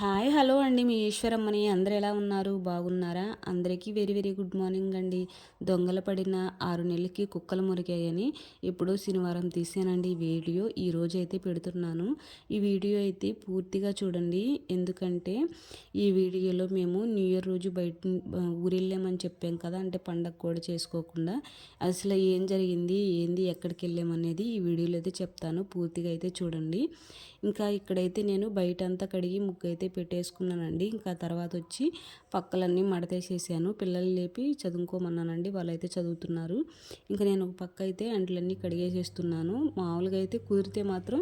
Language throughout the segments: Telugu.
హాయ్ హలో అండి. మీ ఈశ్వరమ్మని అందరు ఎలా ఉన్నారు? బాగున్నారా? అందరికీ వెరీ వెరీ గుడ్ మార్నింగ్ అండి. దొంగలు పడిన ఆరు నెలలకి కుక్కలు మురిగాయని ఇప్పుడు శనివారం తీసానండి ఈ వీడియో. ఈరోజు అయితే పెడుతున్నాను. ఈ వీడియో అయితే పూర్తిగా చూడండి. ఎందుకంటే ఈ వీడియోలో మేము న్యూ ఇయర్ రోజు బయట ఊరెళ్ళామని చెప్పాం కదా. అంటే పండగ కూడా చేసుకోకుండా. అసలు ఏం జరిగింది? ఏంది? ఎక్కడికి వెళ్ళామనేది ఈ వీడియోలో అయితే చెప్తాను. పూర్తిగా అయితే చూడండి. ఇంకా ఇక్కడైతే నేను బయట అంతా కడిగి ముగ్గు అయితే పెట్టేసుకున్నానండి. ఇంకా తర్వాత వచ్చి పక్కలన్నీ మడతేసేసాను. పిల్లలు లేపి చదువుకోమన్నానండి. వాళ్ళైతే చదువుతున్నారు. ఇంకా నేను ఒక పక్క అయితే అంట్లన్నీ కడిగేసేస్తున్నాను. మామూలుగా అయితే కుదిరితే మాత్రం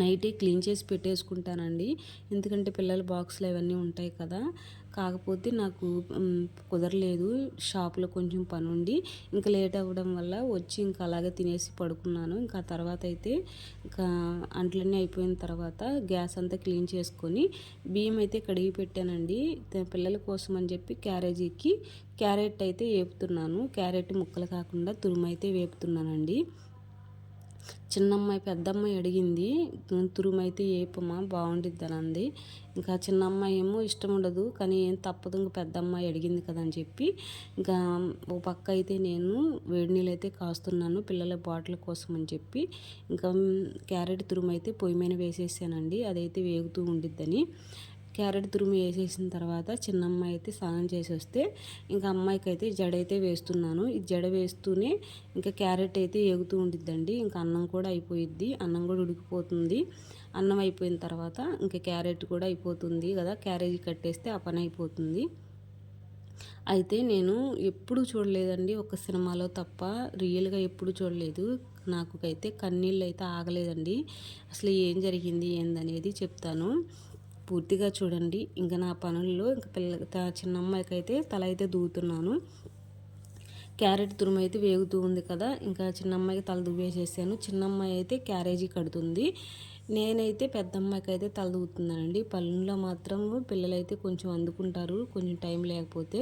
నైటే క్లీన్ చేసి పెట్టేసుకుంటానండి. ఎందుకంటే పిల్లల బాక్స్లు అవన్నీ ఉంటాయి కదా. కాకపోతే నాకు కుదరలేదు. షాప్లో కొంచెం పని ఉండి ఇంకా లేట్ అవ్వడం వల్ల వచ్చి ఇంకా అలాగే తినేసి పడుకున్నాను. ఇంకా తర్వాత అయితే ఇంకా అంట్లన్నీ అయిపోయిన తర్వాత గ్యాస్ అంతా క్లీన్ చేసుకొని బియ్యం అయితే కడిగి పెట్టానండి. పిల్లల కోసం అని చెప్పి క్యారేజీకి క్యారెట్ అయితే వేపుతున్నాను. క్యారెట్ ముక్కలు కాకుండా తురుమైతే వేపుతున్నానండి. చిన్నమ్మాయి పెద్దమ్మాయి అడిగింది తురుమైతే ఏపమ్మా బాగుంటుంది అని అంది. ఇంకా చిన్నమ్మాయి ఏమో ఇష్టం ఉండదు కానీ ఏం తప్పదు ఇంకా పెద్ద అమ్మాయి అడిగింది కదా అని చెప్పి ఇంకా ఓ పక్క అయితే నేను వేడి నీళ్ళు అయితే కాస్తున్నాను పిల్లల బాటిల్ కోసం అని చెప్పి ఇంకా క్యారెట్ తురుము అయితే పొయ్యి మీద వేసేసానండి అదైతే వేగుతూ ఉండిద్దని. క్యారెట్ తురుము వేసేసిన తర్వాత చిన్న అమ్మాయి అయితే స్నానం చేసి వస్తే ఇంకా అమ్మాయికి అయితే జడ అయితే వేస్తున్నాను. ఈ జడ వేస్తూనే ఇంకా క్యారెట్ అయితే ఎగుతూ ఉండిద్దండి. ఇంకా అన్నం కూడా అయిపోయిద్ది. అన్నం కూడా ఉడికిపోతుంది. అన్నం అయిపోయిన తర్వాత ఇంకా క్యారెట్ కూడా అయిపోతుంది కదా. క్యారేజీ కట్టేస్తే ఆ పని అయిపోతుంది. అయితే నేను ఎప్పుడు చూడలేదండి ఒక సినిమాలో తప్ప. రియల్గా ఎప్పుడు చూడలేదు. నాకు అయితే కన్నీళ్ళు అయితే ఆగలేదండి. అసలు ఏం జరిగింది ఏందనేది చెప్తాను. పూర్తిగా చూడండి. ఇంకా నా పనుల్లో ఇంకా పిల్ల చిన్న అమ్మాయికి అయితే తల అయితే దూతున్నాను. క్యారెట్ తురుము అయితే వేగుతూ ఉంది కదా. ఇంకా చిన్న అమ్మాయికి తల దువ్వేసేసాను. చిన్న అమ్మాయి అయితే క్యారేజీ కడుతుంది. నేనైతే పెద్ద అయితే తలదూతున్నానండి పళ్ళులో మాత్రం పిల్లలైతే కొంచెం అందుకుంటారు కొంచెం టైం లేకపోతే.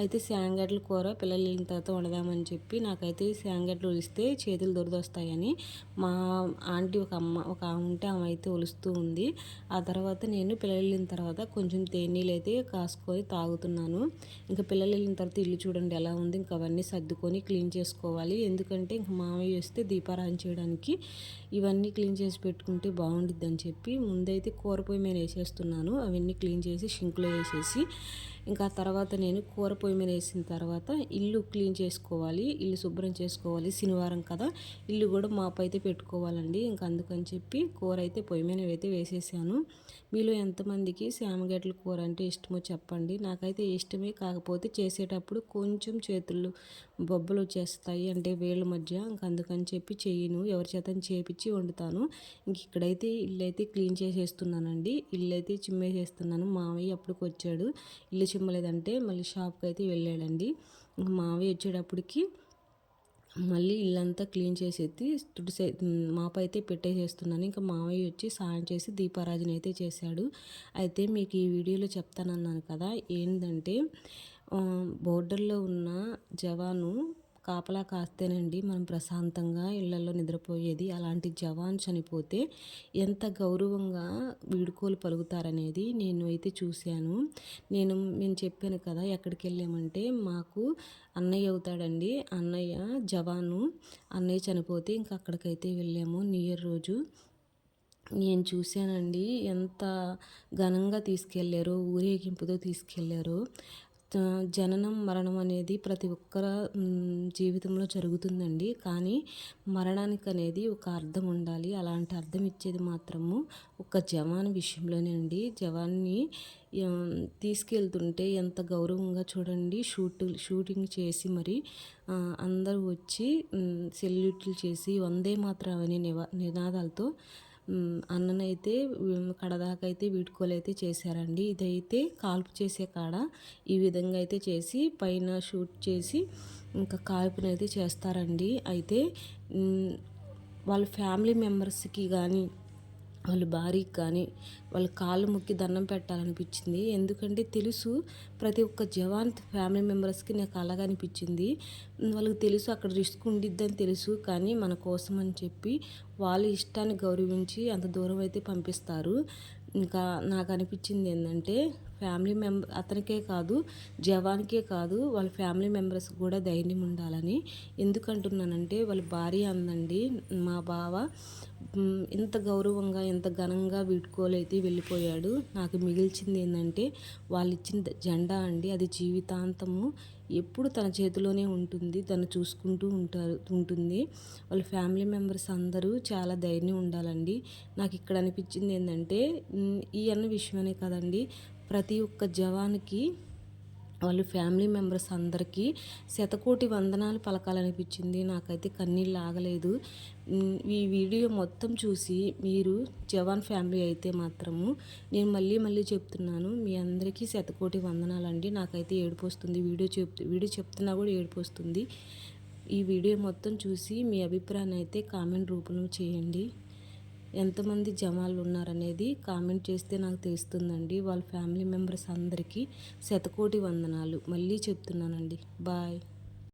అయితే శాంగడ్ల కూర పిల్లలు వెళ్ళిన తర్వాత వండదామని చెప్పి నాకైతే శాంగడ్లు ఒలిస్తే చేతులు దొరదొస్తాయని మా ఆంటీ ఒక అమ్మ ఒక ఆమె ఉంటే ఆమె అయితే ఒలుస్తూ ఉంది. ఆ తర్వాత నేను పిల్లలు వెళ్ళిన తర్వాత కొంచెం తేనీళ్ళు అయితే కాసుకొని తాగుతున్నాను. ఇంకా పిల్లలు వెళ్ళిన తర్వాత ఇల్లు చూడండి ఎలా ఉంది. ఇంకా అవన్నీ సర్దుకొని క్లీన్ చేసుకోవాలి. ఎందుకంటే ఇంక మామయ్య వస్తే దీపారాయణ చేయడానికి ఇవన్నీ క్లీన్ చేసి పెట్టుకుంటే బాగుండిద్ది అని చెప్పి ముందైతే కూర పొయ్యి మీద వేసేస్తున్నాను. అవన్నీ క్లీన్ చేసి షింక్లో వేసేసి ఇంకా తర్వాత నేను కూర పొయ్యి మీద వేసిన తర్వాత ఇల్లు క్లీన్ చేసుకోవాలి ఇల్లు శుభ్రం చేసుకోవాలి శనివారం కదా ఇల్లు కూడా మాపు అయితే పెట్టుకోవాలండి. ఇంకా అందుకని చెప్పి కూర అయితే పొయ్యి మీద అయితే వేసేసాను. మీలో ఎంతమందికి శామగడ్డల కూర అంటే ఇష్టమో చెప్పండి. నాకైతే ఇష్టమే కాకపోతే చేసేటప్పుడు కొంచెం చేతులు బొబ్బలు వచ్చేస్తాయి అంటే వేళ్ళ మధ్య. ఇంక అందుకని చెప్పి చేయను. ఎవరి చేతని చేపించి వండుతాను. ఇంక ఇక్కడైతే ఇల్లు అయితే క్లీన్ చేసేస్తున్నానండి. ఇల్లు అయితే చిమ్మేసేస్తున్నాను. మామయ్య అప్పటికి వచ్చాడు ఇల్లు చిమ్మలేదంటే మళ్ళీ షాప్కి అయితే వెళ్ళాడండి. ఇంకా మావి వచ్చేటప్పటికి మళ్ళీ ఇల్లంతా క్లీన్ చేసేది తుడిసే మాప అయితే పెట్టేసేస్తున్నాను. ఇంకా మావయ్య వచ్చి సాయం చేసి దీపారాజన అయితే చేశాడు. అయితే మీకు ఈ వీడియోలో చెప్తానన్నాను కదా ఏంటంటే బోర్డర్లో ఉన్న జవాను కాపలా కాస్తేనండి మనం ప్రశాంతంగా ఇళ్ళలో నిద్రపోయేది. అలాంటి జవాన్ చనిపోతే ఎంత గౌరవంగా వీడుకోలు పలుకుతారనేది నేను అయితే చూశాను. నేను నేను చెప్పాను కదా ఎక్కడికి వెళ్ళామంటే మాకు అన్నయ్య అవుతాడండి. అన్నయ్య జవాను. అన్నయ్య చనిపోతే ఇంకా అక్కడికైతే వెళ్ళాము న్యూ ఇయర్ రోజు. నేను చూశానండి ఎంత ఘనంగా తీసుకెళ్ళారో ఊరేగింపుతో తీసుకెళ్ళారో జననం మరణం అనేది ప్రతి ఒక్కర జీవితంలో జరుగుతుందండి. కానీ మరణానికి అనేది ఒక అర్థం ఉండాలి. అలాంటి అర్థం ఇచ్చేది మాత్రము ఒక జవాన్ విషయంలోనే అండి. జవాన్ని తీసుకెళ్తుంటే ఎంత గౌరవంగా చూడండి. షూట్ షూటింగ్ చేసి మరి అందరూ వచ్చి సెల్యూట్లు చేసి వందే మాత్రం అనే నినాదాలతో అన్ననైతే కడదాకైతే అయితే చేశారండి. ఇదైతే కాల్పు చేసే కాడ ఈ విధంగా అయితే చేసి పైన షూట్ చేసి ఇంకా కాల్పునైతే చేస్తారండి. అయితే వాళ్ళ ఫ్యామిలీ మెంబర్స్కి కానీ వాళ్ళ భార్యకి కానీ వాళ్ళ కాళ్ళు ముక్కి దండం పెట్టాలనిపించింది. ఎందుకంటే తెలుసు ప్రతి ఒక్క జవాన్ ఫ్యామిలీ మెంబర్స్కి నాకు అలాగ అనిపించింది. వాళ్ళకి తెలుసు అక్కడ రిస్క్ ఉండిద్దని తెలుసు కానీ మన కోసం అని చెప్పి వాళ్ళ ఇష్టాన్ని గౌరవించి అంత దూరం అయితే పంపిస్తారు. ఇంకా నాకు అనిపించింది ఏంటంటే ఫ్యామిలీ మెంబర్ అతనికే కాదు జవాన్కే కాదు వాళ్ళ ఫ్యామిలీ మెంబర్స్ కూడా ధైర్యం ఉండాలని. ఎందుకంటున్నానంటే వాళ్ళ భార్య అందండి మా బావ. ఇంత గౌరవంగా ఇంత ఘనంగా వీడ్కోలైతే వెళ్ళిపోయాడు. నాకు మిగిల్చింది ఏంటంటే వాళ్ళు ఇచ్చిన జెండా అండి. అది జీవితాంతము. ఎప్పుడు తన చేతిలోనే ఉంటుంది. తను చూసుకుంటూ ఉంటారు ఉంటుంది. వాళ్ళ ఫ్యామిలీ మెంబర్స్ అందరూ చాలా ధైర్యం ఉండాలండి. నాకు ఇక్కడ అనిపించింది ఏంటంటే ఈ అన్న విషయమనే కదండి. ప్రతి ఒక్క జవాన్కి వాళ్ళ ఫ్యామిలీ మెంబర్స్ అందరికీ శతకోటి వందనాలు పలకాలనిపించింది. నాకైతే కన్నీళ్ళు ఆగలేదు. ఈ వీడియో మొత్తం చూసి మీరు జవాన్ ఫ్యామిలీ అయితే మాత్రము నేను మళ్ళీ మళ్ళీ చెప్తున్నాను మీ అందరికీ శతకోటి వందనాలండి. నాకైతే ఏడుపు వస్తుంది వీడియో చెప్ వీడియో చెప్తున్నా కూడా ఏడుపు వస్తుంది ఈ వీడియో మొత్తం చూసి మీ అభిప్రాయాన్ని అయితే కామెంట్ రూపంలో చేయండి. ఎంతమంది జమాలు ఉన్నారనేది కామెంట్ చేస్తే నాకు తెలుస్తుందండి. వాళ్ళ ఫ్యామిలీ మెంబర్స్ అందరికీ శతకోటి వందనాలు. మళ్ళీ చెప్తున్నానండి. బాయ్.